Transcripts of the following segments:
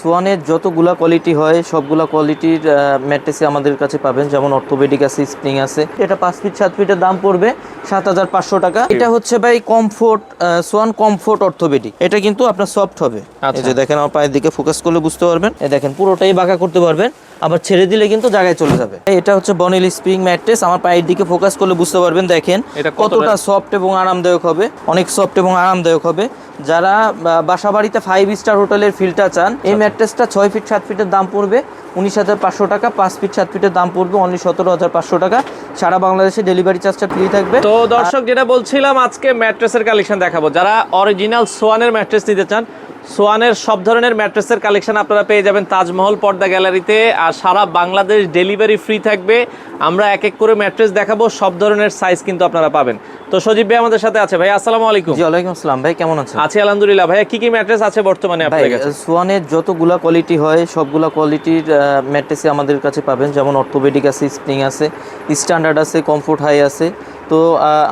সোয়ানের যতগুলা কোয়ালিটি হয় সবগুলা কোয়ালিটির ম্যাট্রেসে আমাদের কাছে পাবেন। যেমন অর্থোপেডিক আছে স্প্রিং আছে। এটা পাঁচ ফিট সাত ফিটের দাম পড়বে সাত হাজার পাঁচশো টাকা। এটা হচ্ছে ভাই কমফোর্ট সোয়ান কমফোর্ট অর্থোপেডিক এটা কিন্তু আপনার সফট হবে। এই যে দেখেন আমার পায়ের দিকে ফোকাস করলে বুঝতে পারবেন। এ দেখেন পুরোটাই বাঁকা করতে পারবেন। আবার ছেড়ে দিলে কিন্তু জায়গায় চলে যাবে। এটা হচ্ছে বনেল স্প্রিং ম্যাট্রেস আমার পায়ের দিকে ফোকাস করলে বুঝতে পারবেন দেখেন এটা কতটা- কতটা সফট এবং আরামদায়ক হবে। অনেক সফট এবং আরামদায়ক হবে। যারা বাসা বাড়িতে ফাইভ স্টার হোটেলের ফিলটা চান এই ম্যাট্রেসটা ছয় ফিট সাত ফিটের দাম পড়বে। উনিশ হাজার পাঁচশো টাকা পাঁচ ফিট সাত ফিটের দাম পড়বে। অনলি সতেরো হাজার পাঁচশো টাকা। সারা বাংলাদেশে ডেলিভারি চার্জটা ফ্রি থাকবে। তো দর্শক যেটা বলছিলাম আজকে ম্যাট্রেসের কালেকশন দেখাবো। যারা অরিজিনাল সোয়ানের ম্যাট্রেস নিতে চান সোয়ানের সব ধরনের ম্যাট্রেসের কালেকশন আপনারা পেয়ে যাবেন তাজমহল পর্দা গ্যালারিতে আর সারা বাংলাদেশ ডেলিভারি ফ্রি থাকবে। আমরা এক এক করে ম্যাট্রেস দেখাবো সব ধরনের সাইজ কিন্তু আপনারা পাবেন। তো সজীব ভাই আমাদের সাথে আছে। ভাই আসসালামু আলাইকুম। জি ওয়ালাইকুম আসসালাম। ভাই কেমন আছেন? আছি আলহামদুলিল্লাহ। ভাই কি কি ম্যাট্রেস আছে বর্তমানে আপনাদের কাছে? সোয়ানের যতগুলা কোয়ালিটি হয় সবগুলা কোয়ালিটির ম্যাট্রেসই আমাদের কাছে পাবেন। যেমন অর্থোপেডিক আছে স্প্রিং আছে স্ট্যান্ডার্ড আছে কমফোর্ট হাই আছে। তো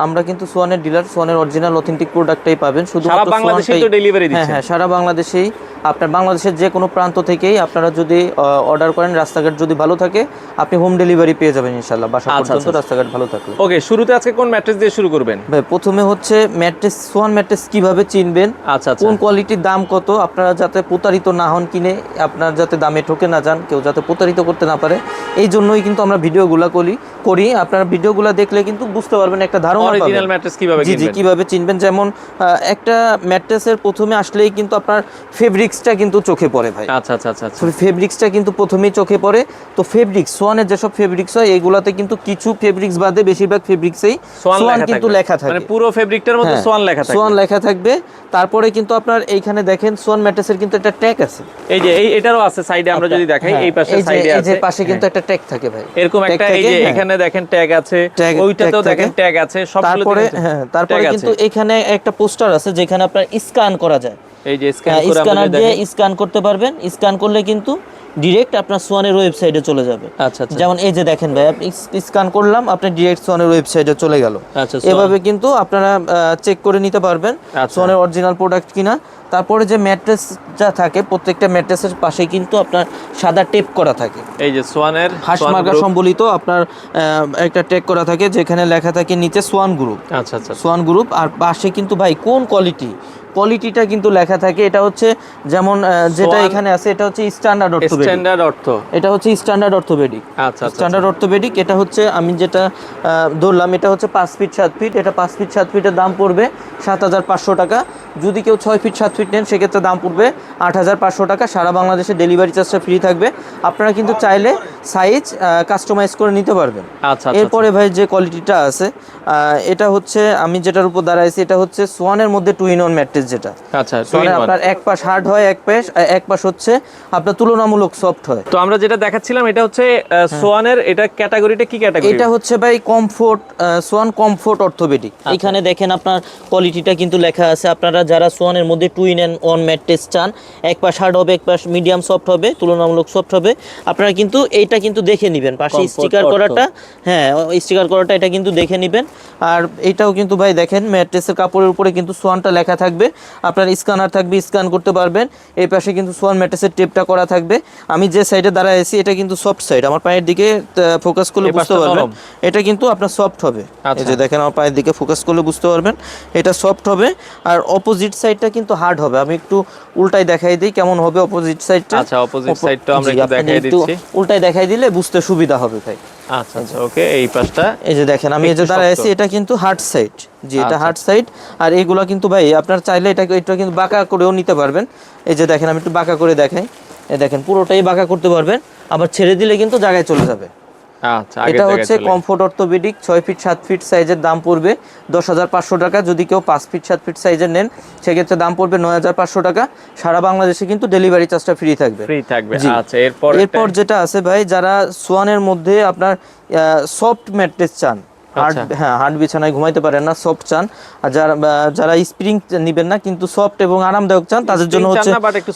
আমরা কিন্তু সোয়ানের ডিলার সোয়ানের অরিজিনাল অথেন্টিক প্রোডাক্টটাই পাবেন। শুধু সারা বাংলাদেশেই তো ডেলিভারি হ্যাঁ হ্যাঁ সারা বাংলাদেশেই। আপনার বাংলাদেশের যে কোনো প্রান্ত থেকেই আপনারা যদি অর্ডার করেন রাস্তাঘাট যদি ভালো থাকে আপনি হোম ডেলিভারি পেয়ে যাবেন ইনশাল্লাহ বাসা আচ্ছা, পর্যন্ত আচ্ছা। রাস্তাঘাট ভালো থাকলে। ওকে শুরুতে আজকে কোন ম্যাট্রেস দিয়ে শুরু করবেন? ভাই প্রথমে হচ্ছে ম্যাট্রেস সোয়ান ম্যাট্রেস কীভাবে চিনবেন? আচ্ছা আচ্ছা। কোন কোয়ালিটির দাম কত? আপনারা যাতে প্রতারিত না হন কিনে আপনার যাতে দামে ঠকে না যান কেউ যাতে প্রতারিত করতে না পারে এই জন্যই কিন্তু আমরা ভিডিওগুলো করি করি। আপনারা ভিডিওগুলো দেখলে কিন্তু বুঝতে পারবেন একটা ধারণা অরিজিনাল ম্যাট্রেস কীভাবে জি জি কীভাবে চিনবেন? যেমন একটা ম্যাট্রেসের প্রথমে আসলেই কিন্তু আপনার ফেব্রিক্সটা কিন্তু চোখে পড়ে ভাই। আচ্ছা আচ্ছা আচ্ছা আচ্ছা। ফেব্রিক্সটা কিন্তু প্রথমেই চোখে পড়ে। তো ফেব্রিক্স সোয়ানের যেসব ফেব্রিক্স হয় এইগুলাতে কিন্তু কিছু ফেব্রিক্স বাদে বেশিরভাগ ফেব্রিক্সেই সোয়ান কিন্তু লেখা থাকে। মানে পুরো ফেব্রিকটার মধ্যে হ্যাঁ, সোয়ান লেখা থাকে সোয়ান লেখা থাকবে। তারপরে কিন্তু আপনার এইখানে দেখেন সোয়ান ম্যাট্রেসের কিন্তু একটা ট্যাগ আছে। এই যে এই এটারও আছে সাইডে আমরা যদি দেখাই হ্যাঁ, এই পাশে সাইডে এই যে পাশে কিন্তু হ্যাঁ। একটা ট্যাগ থাকে ভাই। এরকম একটা এই যে হ্যাঁ। এখানে দেখেন ট্যাগ আছে। ওইটাতেও দেখেন। ট্যাগ আছে তারপরে হ্যাঁ তারপরে কিন্তু এখানে একটা পোস্টার আছে যেখানে আপনার স্ক্যান করা যায়। এই যে স্ক্যান করে স্ক্যানার দিয়ে স্ক্যান করতে পারবেন। স্ক্যান করলে কিন্তু ডিরেক্ট আপনার সোয়ানের ওয়েবসাইটে চলে যাবে। আচ্ছা আচ্ছা। যেমন এই যে দেখেন ভাই আপনি স্ক্যান করলাম আপনি ডিরেক্ট সোয়ানের ওয়েবসাইটে চলে গেল। আচ্ছা। এভাবে কিন্তু আপনারা চেক করে নিতে পারবেন। সোয়ানের অরিজিনাল প্রোডাক্ট কিনা। তারপরে যে ম্যাট্রেস যা থাকে প্রত্যেকটা ম্যাট্রেসের পাশে কিন্তু আপনার সাদা টেপ করা থাকে। এই যে সোয়ানের হাঁস মার্কা সম্বলিত আপনার একটা টেপ করা থাকে যেখানে লেখা থাকে নিচে সোয়ান গ্রুপ। আচ্ছা আচ্ছা। সোয়ান গ্রুপ আর পাশে কিন্তু ভাই কোন কোয়ালিটি? কোয়ালিটিটা কিন্তু লেখা থাকে। এটা হচ্ছে যেমন যেটা এখানে আছে এটা হচ্ছে স্ট্যান্ডার্ড অর্থোপেডিক স্ট্যান্ডার্ড অর্থ এটা হচ্ছে স্ট্যান্ডার্ড অর্থোপেডিক আচ্ছা আচ্ছা স্ট্যান্ডার্ড অর্থোপেডিক এটা হচ্ছে আমি যেটা ধরলাম এটা হচ্ছে পাঁচ ফিট সাত ফিট এটা পাঁচ ফিট সাত ফিটের দাম পড়বে সাত হাজার পাঁচশো টাকা। যদি কেউ ছয় ফিট সাত ফিট নেন সেক্ষেত্রে দাম পড়বে আট হাজার পাঁচশো টাকা। সারা বাংলাদেশে ডেলিভারি চার্জটা ফ্রি থাকবে। আপনারা কিন্তু চাইলে সাইজ কাস্টমাইজ করে নিতে পারবেন। আচ্ছা আচ্ছা এরপরে ভাই যে কোয়ালিটিটা আছে আহ, এটা হচ্ছে আমি যেটার উপর দাঁড়াইছি এটা হচ্ছে সোয়ানের মধ্যে টু ইন ওয়ান ম্যাট্রেস যেটা। আচ্ছা one। আপনার এক পাশ হার্ড হয় এক পাশ এক পাশ হচ্ছে আপনার তুলনামূলক সফট হয়। তো আমরা যেটা দেখাচ্ছিলাম এটা হচ্ছে সোয়ানের এটা ক্যাটাগরিটা কি ক্যাটাগরি? এটা হচ্ছে ভাই কমফোর্ট সোয়ান কমফোর্ট অর্থোপেডিক আচ্ছা। এখানে দেখেন আপনার কোয়ালিটিটা কিন্তু লেখা আছে। আপনারা যারা সোয়ানের মধ্যে two in and one mattress চান এক পাশ হার্ড হবে এক পাশ মিডিয়াম সফট হবে তুলনামূলক সফট হবে। আপনারা কিন্তু এইটা কিন্তু দেখে নেবেন। পাশে স্টিকার করাটা হ্যাঁ স্টিকার করাটা এটা কিন্তু দেখে নেবেন। আর এটাও কিন্তু ভাই দেখেন ম্যাট্রেসের কাপড়ের উপরে কিন্তু সোয়ানটা লেখা থাকবে। আপনার স্ক্যানার থাকবে স্ক্যান করতে পারবেন। এই পাশে কিন্তু সোয়ান ম্যাট্রেসের টেপটা করা থাকবে। আমি যে সাইডে দাঁড়ায় আছি এটা কিন্তু সফট সাইড আমার পায়ের দিকে ফোকাস করলে বুঝতে পারবেন এটা কিন্তু আপনার সফট হবে। এই আচ্ছা। যে দেখেন আমার পায়ের দিকে ফোকাস করলে বুঝতে পারবেন এটা সফট হবে। আর অপোজিট সাইডটা কিন্তু হার্ড হবে। আমি একটু উল্টাই দেখাই দিই কেমন হবে অপোজিট সাইডটা আচ্ছা, opposite side টা আমরা একটু দেখাই দিচ্ছি। উল্টাই দেখাই দিলে বুঝতে সুবিধা হবে ভাই। আচ্ছা আচ্ছা ওকে এই পাশটা। এই যে দেখেন আমি এই যে দাঁড়ায় আছি এটা কিন্তু হার্ড সাইড জি এটা হার্ট হার্ড সাইড আর এইগুলা কিন্তু ভাই আপনার চাইলে এটা এটা কিন্তু বাঁকা করেও নিতে পারবেন। এই যে দেখেন আমি একটু বাঁকা করে দেখাই। এই দেখেন পুরোটাই বাঁকা করতে পারবেন। আবার ছেড়ে দিলে কিন্তু জায়গায় চলে যাবে। আচ্ছা এটা হচ্ছে। কমফোর্ট অর্থোপেডিক ছয় ফিট সাত ফিট সাইজের দাম পড়বে দশ হাজার পাঁচশো টাকা। যদি কেউ পাঁচ ফিট সাত ফিট সাইজের নেন সেক্ষেত্রে দাম পড়বে নয় হাজার পাঁচশো টাকা। সারা বাংলাদেশে কিন্তু ডেলিভারি চার্জটা ফ্রি থাকবে। ফ্রি থাকবে আচ্ছা এরপর এরপর যেটা আছে ভাই যারা সোয়ানের মধ্যে আপনার সফট ম্যাট্রেস চান হার্ড আচ্ছা। হ্যাঁ হার্ড বিছানায় ঘুমাইতে পারেন না সফট চান। আর যারা যারা স্প্রিং নেবেন না কিন্তু সফট এবং আরামদায়ক চান তাদের জন্য হচ্ছে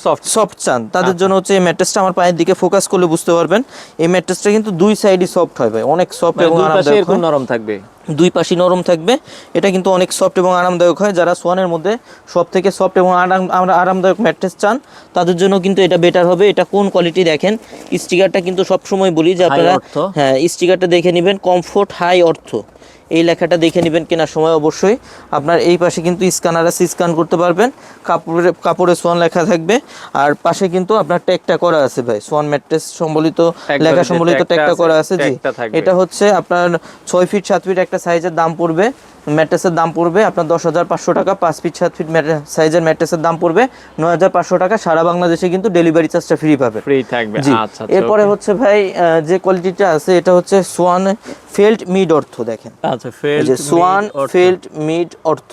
সফট। সফট চান। তাদের আচ্ছা। জন্য হচ্ছে এই ম্যাট্রেসটা আমার পায়ের দিকে ফোকাস করলে বুঝতে পারবেন। এই ম্যাট্রেসটা কিন্তু দুই সাইডই সফট হয় ভাই অনেক সফট এবং দুই আরামদায়ক। নরম থাকবে। দুই পাশই নরম থাকবে। এটা কিন্তু অনেক সফট এবং আরামদায়ক হয়। যারা সোয়ানের মধ্যে সব থেকে সফট এবং আরাম আরামদায়ক ম্যাট্রেস চান তাদের জন্য কিন্তু এটা বেটার হবে। এটা কোন কোয়ালিটি দেখেন? স্টিকারটা কিন্তু সবসময় বলি যে আপনারা। হ্যাঁ স্টিকারটা দেখে নেবেন। কমফোর্ট হাই অর্থ। এই লেখাটা দেখে নেবেন কেনার সময় অবশ্যই। আপনার এই পাশে কিন্তু স্ক্যানার আছে স্ক্যান করতে পারবেন। কাপড়ে কাপড়ে সোয়ান লেখা থাকবে। আর পাশে কিন্তু আপনার ট্যাগটা করা আছে ভাই সোয়ান ম্যাট্রেস সম্বলিত লেখা সম্বলিত ট্যাগটা করা আছে জি। এটা হচ্ছে আপনার ছয় ফিট সাত ফিট একটা সাইজের দাম পড়বে। ম্যাট্রেসের দাম পড়বে আপনার দশ হাজার পাঁচশো টাকা পাঁচ ফিট সাত ফিট সাইজের ম্যাট্রেসের দাম পড়বে নয় হাজার পাঁচশো টাকা। সারা বাংলাদেশে কিন্তু ডেলিভারি চার্জটা ফ্রি পাবে। ফ্রি থাকবে। আচ্ছা আচ্ছা, এরপরে হচ্ছে ভাই যে কোয়ালিটিটা আছে এটা হচ্ছে সোয়ান ফেল্ট মিড অর্থ দেখেন। আচ্ছা ফেল্ট সোয়ান ফেল্ট মিড অর্থ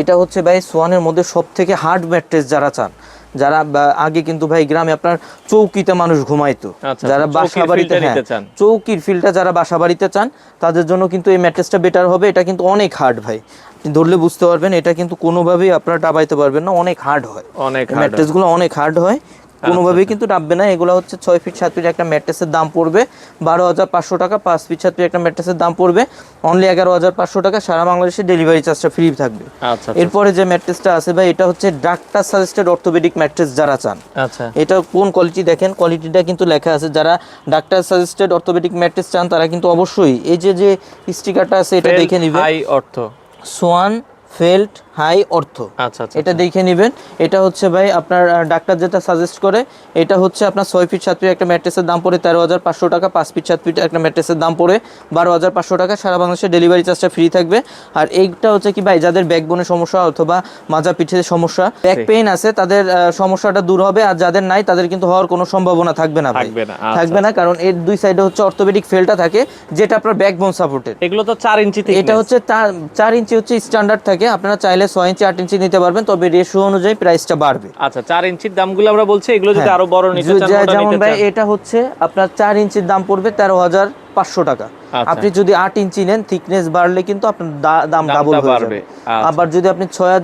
এটা হচ্ছে ভাই সোয়ানের মধ্যে সব থেকে হার্ড ম্যাট্রেস যারা চান যারা আগে কিন্তু ভাই গ্রামে আপনার চৌকিতে মানুষ ঘুমাইতো। আচ্ছা, যারা বাসা বাড়িতে হ্যাঁ, চান। চৌকির ফিলটা যারা বাসা বাড়িতে চান তাদের জন্য কিন্তু এই ম্যাট্রেসটা বেটার হবে। এটা কিন্তু অনেক হার্ড ভাই। ধরলে বুঝতে পারবেন এটা কিন্তু কোনোভাবেই আপনারা টাবাইতে পারবেন না অনেক হার্ড হয়। অনেক। ম্যাট্রেসগুলো অনেক হার্ড হয়। কোনোভাবেই কিন্তু ডাববে না। এগুলো হচ্ছে ছয় ফিট সাত ফিট একটা ম্যাট্রেসের দাম পড়বে। বারো হাজার পাঁচশো টাকা পাঁচ ফিট সাত ফিট একটা ম্যাট্রেসের দাম পড়বে। অনলি এগারো হাজার পাঁচশো টাকা সারা বাংলাদেশে ডেলিভারি চার্জটা ফ্রি থাকবে। আচ্ছা আচ্ছা, এরপরে যে ম্যাট্রেসটা আছে ভাই এটা হচ্ছে ডাক্তার সাজেস্টেড অর্থোপেডিক ম্যাট্রেস যারা চান। আচ্ছা। এটা কোন কোয়ালিটি দেখেন? কোয়ালিটিটা কিন্তু লেখা আছে। যারা ডাক্তার সাজেস্টেড অর্থোপেডিক ম্যাট্রেস চান তারা কিন্তু অবশ্যই এই যে যে স্টিকারটা আছে এটা দেখে নিবে। হাই অর্থ সোয়ান ফেল্ট হাই অর্থ। আচ্ছা আচ্ছা এটা দেখে নেবেন। এটা হচ্ছে ভাই আপনার ডাক্তার যেটা সাজেস্ট করে এটা হচ্ছে আপনার ছয় ফিট সাত ফিট একটা ম্যাট্রেসের দাম পড়ে তেরো হাজার পাঁচশো টাকা পাঁচ ফিট সাত ফিট একটা ম্যাট্রেসের দাম পড়ে বারো হাজার পাঁচশো টাকা। সারা বাংলাদেশে ডেলিভারি চার্জটা ফ্রি থাকবে। আর এইটা হচ্ছে কি ভাই যাদের ব্যাকবোনের সমস্যা অথবা মাজা পিঠের সমস্যা ব্যাক পেইন আছে তাদের সমস্যাটা দূর হবে। আর যাদের নাই তাদের কিন্তু হওয়ার কোনো সম্ভাবনা থাকবে না থাকবে না, আচ্ছা, থাকবে না কারণ এর দুই সাইডে হচ্ছে অর্থোপেডিক ফেলটা থাকে যেটা আপনার ব্যাকবোন সাপোর্টেড এগুলো তো চার ইঞ্চি এটা হচ্ছে চার ইঞ্চি হচ্ছে স্ট্যান্ডার্ড থাকে আপনারা চাইলে ছয় ইঞ্চি আট ইঞ্চি নিতে পারবেন তবে রেশিও অনুযায়ী প্রাইসটা বাড়বে আচ্ছা চার ইঞ্চির দামগুলো আমরা বলছি এগুলো যদি হ্যাঁ। আরও বড় নিতে চান যেমন ভাই এটা হচ্ছে আপনার চার ইঞ্চির দাম পড়বে তেরো হাজার পাঁচশো টাকা। আচ্ছা। আপনি যদি আট ইঞ্চি নেন থিকনেস বাড়লে কিন্তু আপনার দাম ডাবল হয়ে। যাবে। আচ্ছা। আবার যদি আপনি ছয়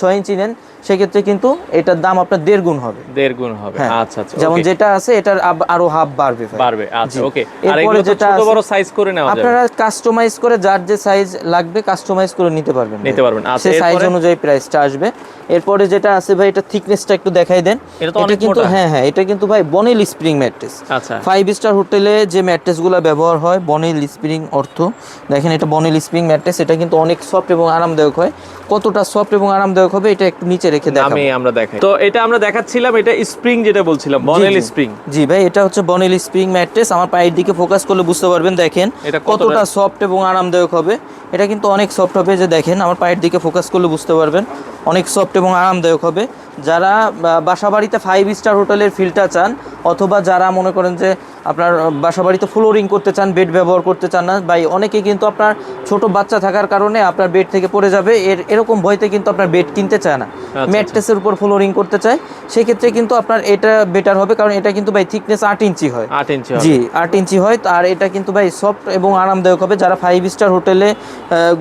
ছয় ইঞ্চি নেন সেক্ষেত্রে কিন্তু এটার দাম আপনার দেড় গুণ হবে। দেড় গুণ হবে। হ্যাঁ। আচ্ছা আচ্ছা যেমন যেটা আছে এটার আরও হাফ বাড়বে বাড়বে। আচ্ছা ওকে আর এরপরে এগুলো যেটা ছোট বড় সাইজ করে নেওয়া যাবে। আপনারা কাস্টমাইজ করে যার যে সাইজ লাগবে কাস্টমাইজ করে নিতে পারবেন নিতে পারবেন। আচ্ছা, সে সাইজ? অনুযায়ী প্রাইসটা আসবে। এরপরে যেটা আছে ভাই এটা থিকনেসটা একটু দেখাই দেন। এটা তো অনেক কিন্তু। হ্যাঁ হ্যাঁ এটা কিন্তু ভাই বনেল স্প্রিং ম্যাট্রেস আচ্ছা। ফাইভ স্টার হোটেলে যে ম্যাট্রেসগুলো ব্যবহার হয় বনেল স্প্রিং অর্থ। দেখেন এটা বনেল স্প্রিং ম্যাট্রেস এটা কিন্তু অনেক সফট এবং আরামদায়ক হয়। কতটা সফট এবং আরামদায়ক হবে এটা একটু নিচে রেখে দেখাবো। আমি আমরা দেখাই। তো এটা আমরা দেখাচ্ছিলাম এটা স্প্রিং যেটা বলছিলাম বনেল স্প্রিং। জি ভাই এটা হচ্ছে বনেল স্প্রিং ম্যাট্রেস। আমার পায়ের দিকে ফোকাস করলে বুঝতে পারবেন দেখেন এটা কতটা- সফট এবং আরামদায়ক হবে। এটা কিন্তু অনেক সফট হবে যে দেখেন আমার পায়ের দিকে ফোকাস করলে বুঝতে পারবেন অনেক সফট এবং আরামদায়ক হবে। যারা বাসা বাড়িতে ফাইভ স্টার হোটেলের ফিল্টার চান অথবা যারা মনে করেন যে আপনার বাসা বাড়িতে ফ্লোরিং করতে চান বেড ব্যবহার করতে চান না ভাই অনেকে কিন্তু আপনার ছোট বাচ্চা থাকার কারণে আপনার বেড থেকে পড়ে যাবে। এর এরকম ভয়তে কিন্তু আপনার বেড কিনতে চায় না। আচ্ছা। ম্যাট্রেসের উপর ফ্লোরিং করতে চায়। সেক্ষেত্রে কিন্তু আপনার এটা বেটার হবে কারণ এটা কিন্তু ভাই থিকনেস আট ইঞ্চি হয়। আট ইঞ্চি জি আট ইঞ্চি হয় আর এটা কিন্তু ভাই সফট এবং আরামদায়ক হবে। যারা ফাইভ স্টার হোটেলে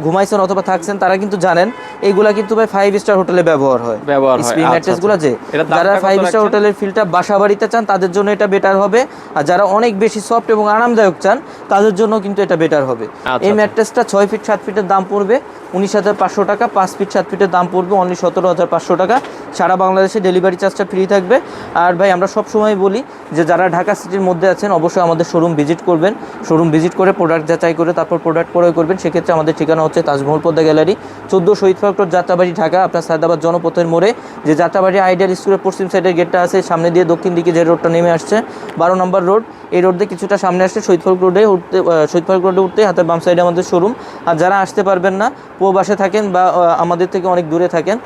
ঘুমাইছেন অথবা থাকছেন তারা কিন্তু জানেন এইগুলা কিন্তু ভাই ফাইভ স্টার হোটেলে ব্যবহার হয়। ব্যবহার হয়, স্প্রিং আচ্ছা, ম্যাট্রেসগুলো আচ্ছা। যে যারা ফাইভ স্টার? হোটেলের ফিলটা বাসা বাড়িতে চান তাদের জন্য এটা বেটার হবে। আর যারা অনেক বেশি সফট এবং আরামদায়ক চান তাদের জন্য কিন্তু এটা বেটার হবে। এই আচ্ছা। ম্যাট্রেসটা ছয় ফিট সাত ফিটের দাম পড়বে উনিশ হাজার পাঁচশো টাকা পাঁচ ফিট সাত ফিটের দাম পড়বে অনলি সতেরো হাজার পাঁচশো টাকা। সারা বাংলাদেশে ডেলিভারি চার্জটা ফ্রি থাকবে। আর ভাই আমরা সব সময় বলি যে যারা ঢাকা সিটির মধ্যে আছেন অবশ্যই আমাদের শোরুম ভিজিট করবেন। শোরুম ভিজিট করে প্রোডাক্ট যাচাই করে তারপর প্রোডাক্ট ক্রয় করবেন। সেক্ষেত্রে আমাদের ঠিকানা হচ্ছে তাজমহল পদ্মা গ্যালারি চোদ্দ শহীদ ফাক্টর যাত্রাবাড়ি ঢাকা আপনার সায়দাবাদ জনপথের মোড়ে। যে যাত্রাবাড়ি আইডিয়াল স্কুলের পশ্চিম সাইডের গেটটা আছে সামনে দিয়ে দক্ষিণ দিকে যে রোডটা নেমে আসছে বারো নম্বর রোড এই রোড দিয়ে কিছুটা সামনে আসছে শহীদ ফারুক রোডে উঠতে আহ, শহীদ ফারুক রোডে উঠতে হাতের বাম সাইডে আমাদের শোরুম আর যারা আসতে পারবেন না প্রবাসে থাকেন বা আমাদের থেকে অনেক দূরে থাকেন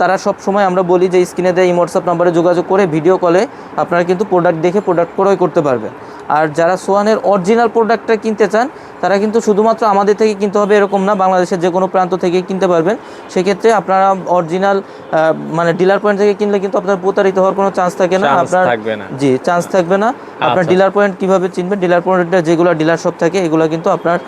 তারা সব সময় আমরা বলি যে স্ক্রিনে দেয় এই হোয়াটসঅ্যাপ নাম্বারে যোগাযোগ করে ভিডিও কলে আপনারা কিন্তু প্রোডাক্ট দেখে প্রোডাক্ট ক্রয় করতে পারবেন। আর যারা সোয়ানের অরিজিনাল প্রোডাক্টটা কিনতে চান তারা কিন্তু শুধুমাত্র আমাদের থেকে কিনতে হবে এরকম না বাংলাদেশের যে কোনো প্রান্ত থেকে কিনতে পারবেন। সেক্ষেত্রে আপনারা অরিজিনাল মানে ডিলার পয়েন্ট থেকে কিনলে কিন্তু আপনার প্রতারিত হওয়ার কোনো চান্স থাকে না। আপনার জি চান্স থাকবে না। আপনার আচ্ছা। ডিলার পয়েন্ট কীভাবে চিনবেন? ডিলার পয়েন্টটা যেগুলো ডিলার শপ থাকে এগুলো কিন্তু আপনার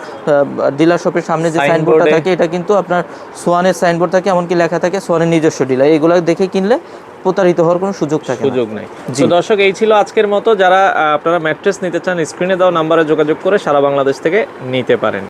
ডিলার শপের সামনে যে সাইনবোর্ডটা থাকে এটা কিন্তু আপনার সোয়ানের সাইনবোর্ড থাকে এমনকি লেখা থাকে সোয়ানের নিজস্ব ডিলার এগুলো দেখে কিনলে প্রতারিত হওয়ার কোনো সুযোগ থাকে সুযোগ নাই। তো দর্শক এই ছিল আজকের মতো। যারা আপনারা ম্যাট্রেস নিতে চান স্ক্রিনে দেওয়া নাম্বারে যোগাযোগ করে সারা বাংলাদেশ থেকে নিতে পারেন।